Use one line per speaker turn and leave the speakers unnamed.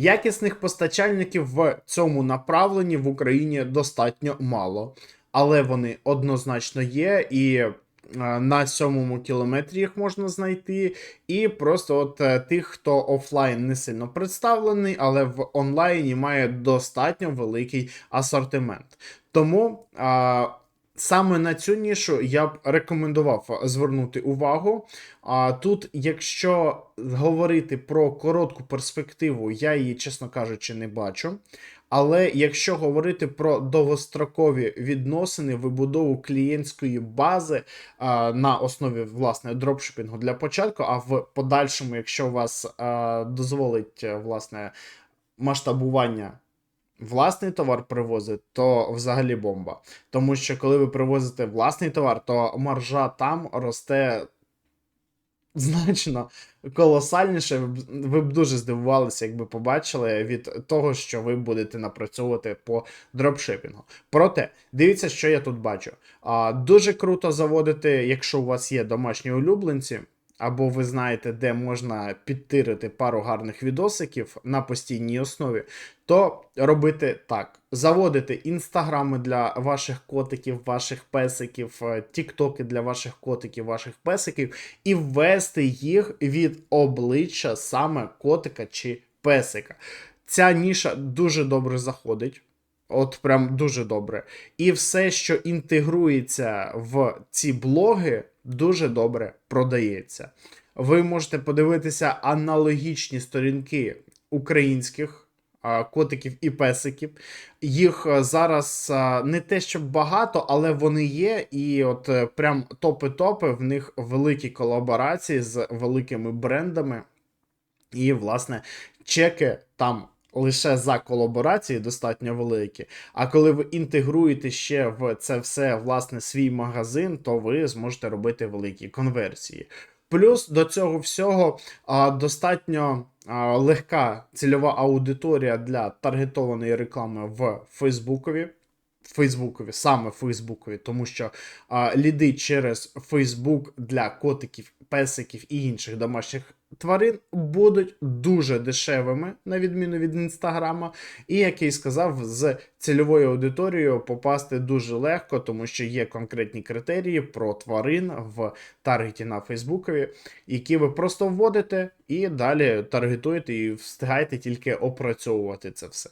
Якісних постачальників в цьому направленні в Україні достатньо мало, але вони однозначно є і. е, На сьомому кілометрі їх можна знайти, і просто от е, тих, хто офлайн не сильно представлений, але в онлайні має достатньо великий асортимент. Тому а, саме на цю нішу я б рекомендував звернути увагу. А тут, якщо говорити про коротку перспективу, я її, чесно кажучи, не бачу. Але якщо говорити про довгострокові відносини, вибудову клієнтської бази а, на основі власне дропшипінгу для початку, а в подальшому, якщо вас а, дозволить власне масштабування. Власний товар привозить, то взагалі бомба. Тому що коли ви привозите власний товар, то маржа там росте значно колосальніше. Ви б, дуже здивувалися, якби побачили від того, що ви будете напрацьовувати по дропшипінгу. Проте, дивіться, що я тут бачу. Дуже круто заводити, якщо у вас є домашні улюбленці. Або ви знаєте, де можна підтирити пару гарних відосиків на постійній основі, то робити так: заводити інстаграми для ваших котиків, ваших песиків, е, тіктоки для ваших котиків, ваших песиків, і ввести їх від обличчя саме котика чи песика. Ця ніша дуже добре заходить. От прям дуже добре. І все, що інтегрується в ці блоги, дуже добре продається. Ви можете подивитися аналогічні сторінки українських котиків і песиків. Їх а, зараз а, не те, щоб багато, але вони є. І от е, прям топи-топи, в них великі колаборації з великими брендами. І, власне, чеки там лише за колаборації достатньо великі. А коли ви інтегруєте ще в це все власне свій магазин, то ви зможете робити великі конверсії. Плюс до цього всього а, достатньо а, легка цільова аудиторія для таргетованої реклами в Фейсбукові. Фейсбукові, саме Фейсбукові, тому що а, ліди через Фейсбук для котиків, песиків і інших домашніх тварин будуть дуже дешевими, на відміну від інстаграма. І, як я й сказав, з цільовою аудиторією попасти дуже легко, тому що є конкретні критерії про тварин в таргеті на Фейсбукові, які ви просто вводите і далі таргетуєте і встигаєте тільки опрацьовувати це все.